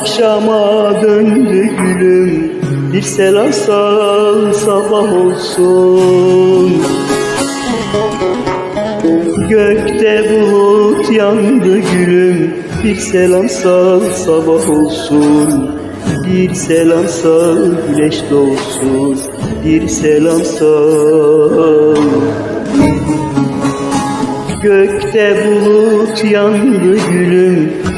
akşama döndü gülüm. Bir selam sal sabah olsun. Gökte bulut yandı gülüm. Bir selam sal sabah olsun. Bir selam sal güneş doğsun. Bir selam sal. Gökte bulut yandı gülüm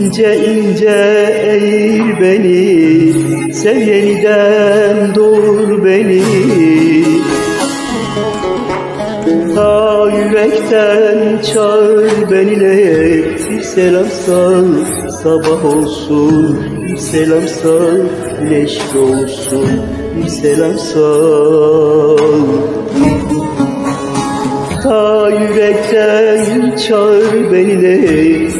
İnce ince eğir beni. Sev yeniden doğur beni. Ta yürekten çağır beni Bir selam sal sabah olsun. Bir selam sal güneş doğsun Bir selam sal. Ta yürekten çağır beni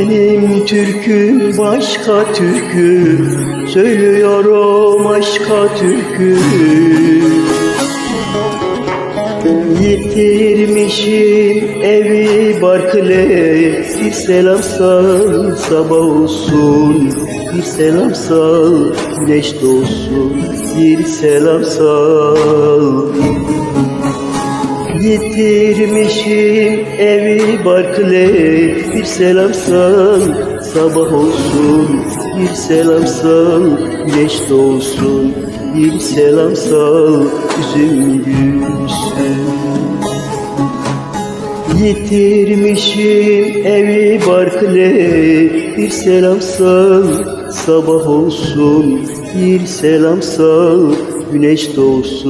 Benim türküm başka türkü Söylüyorum aşka türkü. Yitirmişim evi barkle Bir selam sal sabah olsun. Bir selam sal güneş doğsun. Bir selam sal Yitirmişim evi barkle. Bir selam sal sabah olsun. Bir selam sal güneş doğsun. Bir selam sal yüzüm gülsün. Yitirmişim evi barkle. Bir selam sal sabah olsun. Bir selam sal güneş doğsun